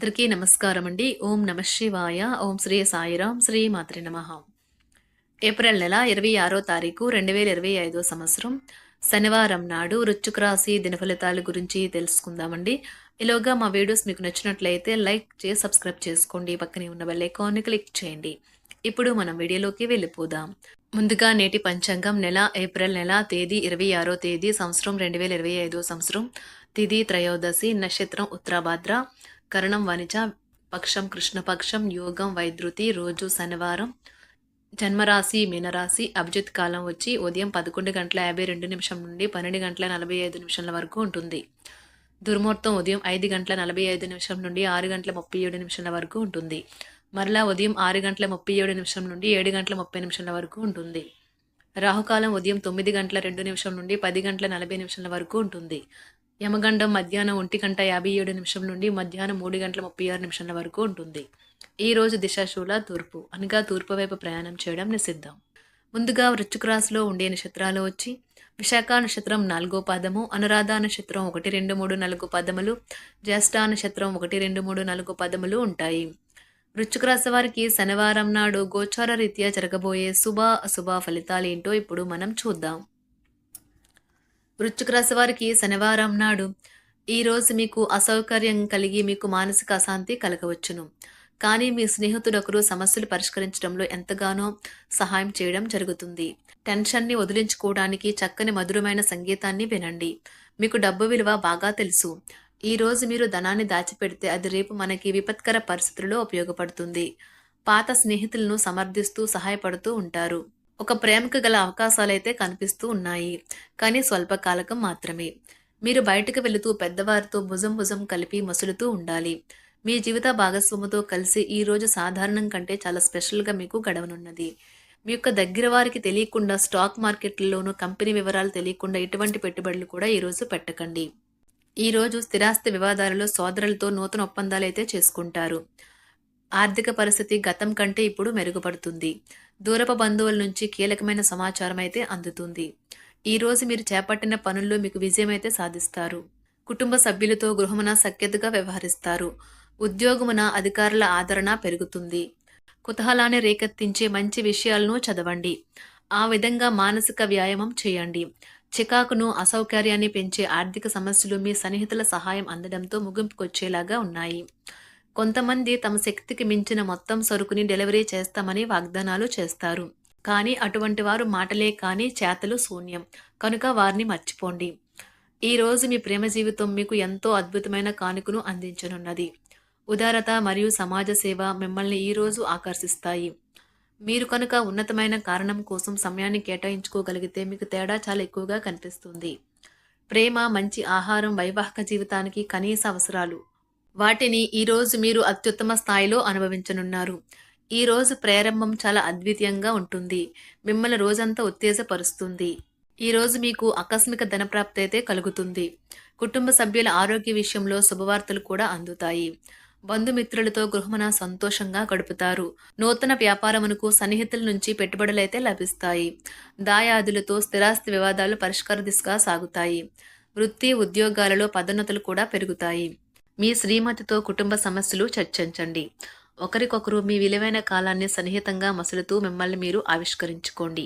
అందరికీ నమస్కారం అండి. ఓం నమ శివాయ. ఓం శ్రీ సాయిరాం. శ్రీ మాత్రి నమ. ఏప్రిల్ నెల ఇరవై ఆరో తారీఖు రెండు వేల ఇరవై ఐదో సంవత్సరం. శనివారం నాడు వృశ్చిక దినఫలితాల గురించి తెలుసుకుందామండి. ఇలాగా మా వీడియోస్ మీకు నచ్చినట్లయితే లైక్ చేసి సబ్స్క్రైబ్ చేసుకోండి. పక్కనే ఉన్న బెల్ ఐకాన్ని క్లిక్ చేయండి. ఇప్పుడు మనం వీడియోలోకి వెళ్ళిపోదాం. ముందుగా నేటి పంచాంగం నెల ఏప్రిల్ నెల తేదీ ఇరవై ఆరో తేదీ సంవత్సరం రెండు వేల ఇరవై ఐదో సంవత్సరం. తిథి త్రయోదశి నక్షత్రం ఉత్తరాభాద్ర. కరణం వనిజ పక్షం కృష్ణపక్షం యోగం వైద్యుతి రోజు శనివారం. జన్మరాశి మీనరాశి అభిజిత్ కాలం వచ్చి ఉదయం పదకొండు గంటల యాభై రెండు నిమిషం నుండి పన్నెండు గంటల నలభై ఐదు నిమిషాల వరకు ఉంటుంది. దుర్ముహూర్తం ఉదయం ఐదు గంటల నలభై ఐదు నిమిషం నుండి ఆరు గంటల ముప్పై ఏడు నిమిషాల వరకు ఉంటుంది. మరలా ఉదయం ఆరు గంటల ముప్పై ఏడు నిమిషం నుండి ఏడు గంటల ముప్పై నిమిషాల వరకు ఉంటుంది. రాహుకాలం ఉదయం తొమ్మిది గంటల రెండు నిమిషం నుండి పది గంటల నలభై నిమిషాల వరకు ఉంటుంది. యమగండం మధ్యాహ్నం ఒంటి గంట యాభై ఏడు నిమిషం నుండి మధ్యాహ్నం మూడు గంటల ముప్పై ఆరు నిమిషాల వరకు ఉంటుంది. ఈ రోజు దిశాశూల తూర్పు అనగా తూర్పు వైపు ప్రయాణం చేయడం నిషిద్ధం. ముందుగా వృశ్చిక రాశిలో ఉండే నక్షత్రాలు వచ్చి విశాఖ నక్షత్రం నాలుగో పాదము అనురాధ నక్షత్రం ఒకటి రెండు మూడు నాలుగు పదములు జ్యేష్ఠ నక్షత్రం ఒకటి రెండు మూడు నాలుగు పదములు ఉంటాయి. వృశ్చిక రాశి వారికి శనివారం నాడు గోచార రీత్యా జరగబోయే శుభ అశుభ ఫలితాలు ఏంటో ఇప్పుడు మనం చూద్దాం. వృశ్చిక రాశి వారికి శనివారం నాడు ఈరోజు మీకు అసౌకర్యం కలిగి మీకు మానసిక అశాంతి కలగవచ్చును. కానీ మీ స్నేహితుడొకరు సమస్యలు పరిష్కరించడంలో ఎంతగానో సహాయం చేయడం జరుగుతుంది. టెన్షన్ని వదిలించుకోవడానికి చక్కని మధురమైన సంగీతాన్ని వినండి. మీకు డబ్బు విలువ బాగా తెలుసు. ఈ రోజు మీరు ధనాన్ని దాచిపెడితే అది రేపు మనకి విపత్కర పరిస్థితుల్లో ఉపయోగపడుతుంది. పాత స్నేహితులను సమర్థిస్తూ సహాయపడుతూ ఉంటారు. ఒక ప్రేమకు గల అవకాశాలైతే కనిపిస్తూ ఉన్నాయి కానీ స్వల్పకాలకం మాత్రమే. మీరు బయటకు వెళుతూ పెద్దవారితో భుజం భుజం కలిపి మసులుతూ ఉండాలి. మీ జీవిత భాగస్వాముతో కలిసి ఈ రోజు సాధారణం కంటే చాలా స్పెషల్గా మీకు గడవనున్నది. మీ యొక్క దగ్గర వారికి తెలియకుండా స్టాక్ మార్కెట్లలోనూ కంపెనీ వివరాలు తెలియకుండా ఎటువంటి పెట్టుబడులు కూడా ఈరోజు పెట్టకండి. ఈరోజు స్థిరాస్తి వివాదాలలో సోదరులతో నూతన ఒప్పందాలు అయితే చేసుకుంటారు. ఆర్థిక పరిస్థితి గతం కంటే ఇప్పుడు మెరుగుపడుతుంది. దూరపు బంధువుల నుంచి కీలకమైన సమాచారం అయితే అందుతుంది ఈరోజు మీరు చేపట్టిన పనుల్లో మీకు విజయం అయితే సాధిస్తారు. కుటుంబ సభ్యులతో గృహమున సఖ్యతగా వ్యవహరిస్తారు. ఉద్యోగమున అధికారుల ఆదరణ పెరుగుతుంది. కుతూహలాన్ని రేకెత్తించే మంచి విషయాలను చదవండి. ఆ విధంగా మానసిక వ్యాయామం చేయండి. చికాకును అసౌకర్యాన్ని పెంచే ఆర్థిక సమస్యలు మీ సన్నిహితుల సహాయం అందడంతో ముగింపుకొచ్చేలాగా ఉన్నాయి. కొంతమంది తమ శక్తికి మించిన మొత్తం సరుకుని డెలివరీ చేస్తామని వాగ్దానాలు చేస్తారు. కానీ అటువంటి వారు మాటలే కానీ చేతలు శూన్యం. కనుక వారిని మర్చిపోండి. ఈ రోజు మీ ప్రేమ జీవితం మీకు ఎంతో అద్భుతమైన కానుకను అందించనున్నది. ఉదారత మరియు సమాజ సేవ మిమ్మల్ని ఈ రోజు ఆకర్షిస్తాయి. మీరు కనుక ఉన్నతమైన కారణం కోసం సమయాన్ని కేటాయించుకోగలిగితే మీకు తేడా చాలా ఎక్కువగా కనిపిస్తుంది. ప్రేమ మంచి ఆహారం వైవాహిక జీవితానికి కనీస అవసరాలు. వాటిని ఈరోజు మీరు అత్యుత్తమ స్థాయిలో అనుభవించనున్నారు. ఈ రోజు ప్రారంభం చాలా అద్వితీయంగా ఉంటుంది. మిమ్మల్ని రోజంతా ఉత్తేజపరుస్తుంది. ఈ రోజు మీకు ఆకస్మిక ధనప్రాప్తి అయితే కలుగుతుంది. కుటుంబ సభ్యుల ఆరోగ్య విషయంలో శుభవార్తలు కూడా అందుతాయి. బంధుమిత్రులతో గృహమున సంతోషంగా గడుపుతారు. నూతన వ్యాపారమునకు సన్నిహితుల నుంచి పెట్టుబడులైతే లభిస్తాయి. దాయాదులతో స్థిరాస్తి వివాదాలు పరిష్కార దిశగా సాగుతాయి. వృత్తి ఉద్యోగాలలో పదోన్నతులు కూడా పెరుగుతాయి. మీ శ్రీమతితో కుటుంబ సమస్యలు చర్చించండి. ఒకరికొకరు మీ విలువైన కాలాన్ని సన్నిహితంగా మసులుతూ మిమ్మల్ని మీరు ఆవిష్కరించుకోండి.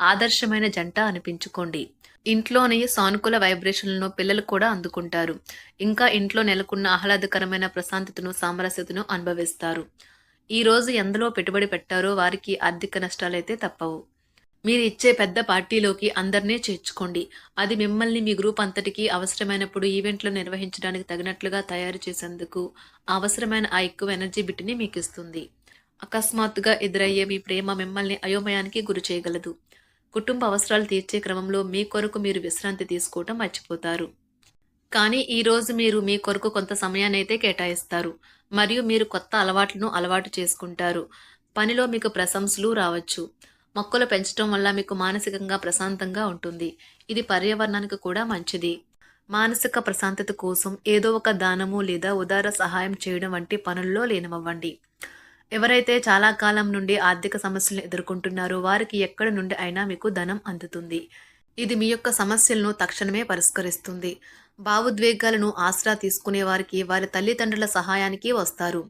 ఆదర్శమైన జంట అనిపించుకోండి. ఇంట్లోని సానుకూల వైబ్రేషన్లను పిల్లలు కూడా అందుకుంటారు. ఇంకా ఇంట్లో నెలకొన్న ఆహ్లాదకరమైన ప్రశాంతతను సామరస్యతను అనుభవిస్తారు. ఈ రోజు ఎందులో పెట్టుబడి పెట్టారో వారికి ఆర్థిక నష్టాలైతే తప్పవు. మీరు ఇచ్చే పెద్ద పార్టీలోకి అందరినీ చేర్చుకోండి. అది మిమ్మల్ని మీ గ్రూప్ అంతటికి అవసరమైనప్పుడు ఈవెంట్లు నిర్వహించడానికి తగినట్లుగా తయారు చేసేందుకు అవసరమైన ఆ ఎక్కువ ఎనర్జీ బిట్ని మీకు ఇస్తుంది అకస్మాత్తుగా ఎదురయ్యే మీ ప్రేమ మిమ్మల్ని అయోమయానికి గురి చేయగలదు. కుటుంబ అవసరాలు తీర్చే క్రమంలో మీ కొరకు మీరు విశ్రాంతి తీసుకోవటం మర్చిపోతారు. కానీ ఈరోజు మీరు మీ కొరకు కొంత సమయాన్ని అయితే కేటాయిస్తారు. మరియు మీరు కొత్త అలవాట్లను అలవాటు చేసుకుంటారు. పనిలో మీకు ప్రశంసలు రావచ్చు. మొక్కలు పెంచడం వల్ల మీకు మానసికంగా ప్రశాంతంగా ఉంటుంది. ఇది పర్యావరణానికి కూడా మంచిది. మానసిక ప్రశాంతత కోసం ఏదో ఒక దానము లేదా ఉదార సహాయం చేయడం వంటి పనుల్లో లీనమవ్వండి. ఎవరైతే చాలా కాలం నుండి ఆర్థిక సమస్యలను ఎదుర్కొంటున్నారో వారికి ఎక్కడి నుండి అయినా మీకు ధనం అందుతుంది. ఇది మీ యొక్క సమస్యలను తక్షణమే పరిష్కరిస్తుంది. భావోద్వేగాలను ఆసరా తీసుకునే వారికి వారి తల్లిదండ్రుల సహాయానికి వస్తారు.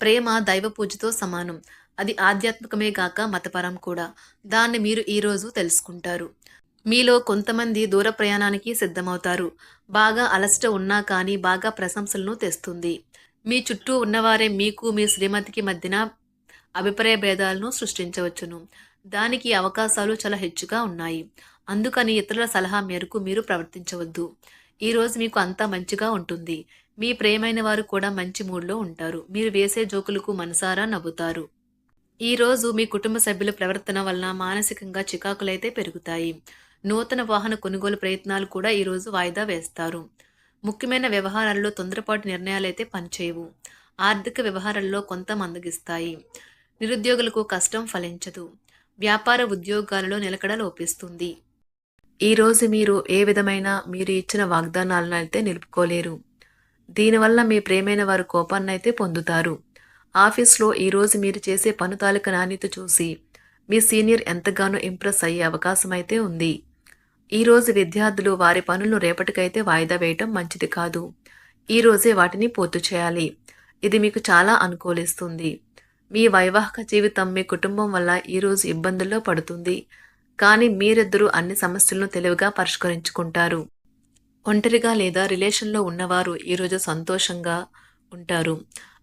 ప్రేమ దైవ పూజతో సమానం. అది ఆధ్యాత్మికమే గాక మతపరం కూడా. దాన్ని మీరు ఈరోజు తెలుసుకుంటారు. మీలో కొంతమంది దూర ప్రయాణానికి సిద్ధమవుతారు. బాగా అలసట ఉన్నా కానీ బాగా ప్రశంసలను తెస్తుంది. మీ చుట్టూ ఉన్నవారే మీకు మీ శ్రీమతికి మధ్యన అభిప్రాయ భేదాలను సృష్టించవచ్చును. దానికి అవకాశాలు చాలా హెచ్చుగా ఉన్నాయి. అందుకని ఇతరుల సలహా మేరకు మీరు ప్రవర్తించవద్దు. ఈరోజు మీకు అంతా మంచిగా ఉంటుంది. మీ ప్రేమైన వారు కూడా మంచి మూడ్లో ఉంటారు. మీరు వేసే జోకులకు మనసారా నవ్వుతారు. ఈ రోజు మీ కుటుంబ సభ్యుల ప్రవర్తన వలన మానసికంగా చికాకులైతే పెరుగుతాయి. నూతన వాహన కొనుగోలు ప్రయత్నాలు కూడా ఈరోజు వాయిదా వేస్తారు. ముఖ్యమైన వ్యవహారాల్లో తొందరపాటు నిర్ణయాలైతే పనిచేయవు. ఆర్థిక వ్యవహారాల్లో కొంత మందగిస్తాయి. నిరుద్యోగులకు కష్టం ఫలించదు. వ్యాపార ఉద్యోగాలలో నిలకడ లోపిస్తుంది. ఈరోజు మీరు ఏ విధమైన మీరు ఇచ్చిన వాగ్దానాలను అయితే నిలుపుకోలేరు. దీనివల్ల మీ ప్రేమైన వారు కోపాన్ని అయితే పొందుతారు. ఆఫీస్లో ఈరోజు మీరు చేసే పను తాలూక నాణ్యత చూసి మీ సీనియర్ ఎంతగానో ఇంప్రెస్ అయ్యే అవకాశం అయితే ఉంది ఈరోజు విద్యార్థులు వారి పనులను రేపటికైతే వాయిదా వేయటం మంచిది కాదు. ఈరోజే వాటిని పూర్తి చేయాలి. ఇది మీకు చాలా అనుకూలిస్తుంది. మీ వైవాహిక జీవితం మీ కుటుంబం వల్ల ఈరోజు ఇబ్బందుల్లో పడుతుంది. కానీ మీరిద్దరూ అన్ని సమస్యలను తెలివిగా పరిష్కరించుకుంటారు. ఒంటరిగా లేదా రిలేషన్లో ఉన్నవారు ఈరోజు సంతోషంగా ఉంటారు.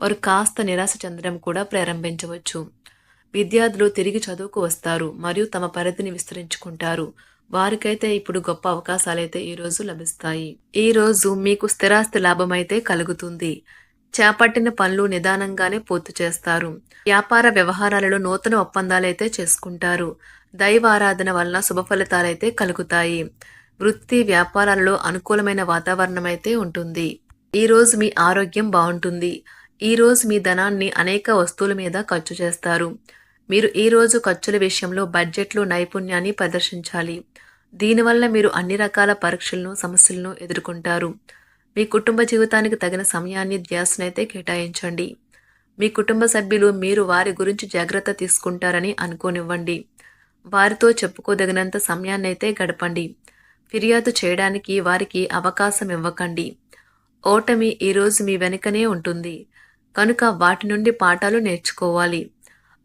వారు కాస్త నిరాశ చెందడం కూడా ప్రారంభించవచ్చు. విద్యార్థులు తిరిగి చదువుకు వస్తారు మరియు తమ పరిధిని విస్తరించుకుంటారు. వారికైతే ఇప్పుడు గొప్ప అవకాశాలైతే ఈరోజు లభిస్తాయి. ఈ రోజు మీకు స్థిరాస్తి లాభం అయితే కలుగుతుంది. చేపట్టిన పనులు నిదానంగానే పూర్తి చేస్తారు. వ్యాపార వ్యవహారాలలో నూతన ఒప్పందాలైతే చేసుకుంటారు. దైవ ఆరాధన వలన శుభ ఫలితాలైతే కలుగుతాయి. వృత్తి వ్యాపారాలలో అనుకూలమైన వాతావరణం అయితే ఉంటుంది. ఈ రోజు మీ ఆరోగ్యం బాగుంటుంది. ఈరోజు మీ ధనాన్ని అనేక వస్తువుల మీద ఖర్చు చేస్తారు. మీరు ఈరోజు ఖర్చుల విషయంలో బడ్జెట్లో నైపుణ్యాన్ని ప్రదర్శించాలి. దీనివల్ల మీరు అన్ని రకాల పరీక్షలను సమస్యలను ఎదుర్కొంటారు. మీ కుటుంబ జీవితానికి తగిన సమయాన్ని ధ్యాసనైతే కేటాయించండి. మీ కుటుంబ సభ్యులు మీరు వారి గురించి జాగ్రత్త తీసుకుంటారని అనుకోనివ్వండి. వారితో చెప్పుకోదగినంత సమయాన్ని అయితే గడపండి. ఫిర్యాదు చేయడానికి వారికి అవకాశం ఇవ్వకండి. ఓటమి ఈరోజు మీ వెనుకనే ఉంటుంది. కనుక వాటి నుండి పాఠాలు నేర్చుకోవాలి.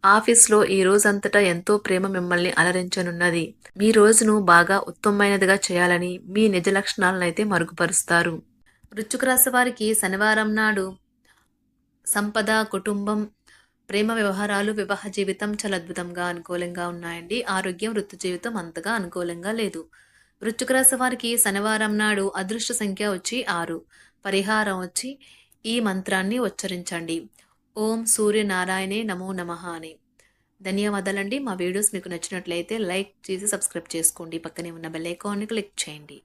ఆఫీస్లో ఈ రోజంతటా ఎంతో ప్రేమ మిమ్మల్ని అలరించనున్నది. మీ రోజును బాగా ఉత్తమమైనదిగా చేయాలని మీ నిజ లక్షణాలనైతే మరుగుపరుస్తారు. వృచ్చుక రాశి వారికి శనివారం నాడు సంపద కుటుంబం ప్రేమ వ్యవహారాలు వివాహ జీవితం చాలా అద్భుతంగా అనుకూలంగా ఉన్నాయండి. ఆరోగ్యం వృత్తి జీవితం అంతగా అనుకూలంగా లేదు. వృచ్చుక రాశి వారికి శనివారం నాడు అదృష్ట సంఖ్య వచ్చి ఆరు. పరిహారం వచ్చి ఈ మంత్రాన్ని ఉచ్చరించండి. ఓం సూర్యనారాయణే నమో నమ అని. ధన్యవాదాలండి. మా వీడియోస్ మీకు నచ్చినట్లయితే లైక్ చేసి సబ్స్క్రైబ్ చేసుకోండి. పక్కనే ఉన్న బెల్ ఐకాన్ని క్లిక్ చేయండి.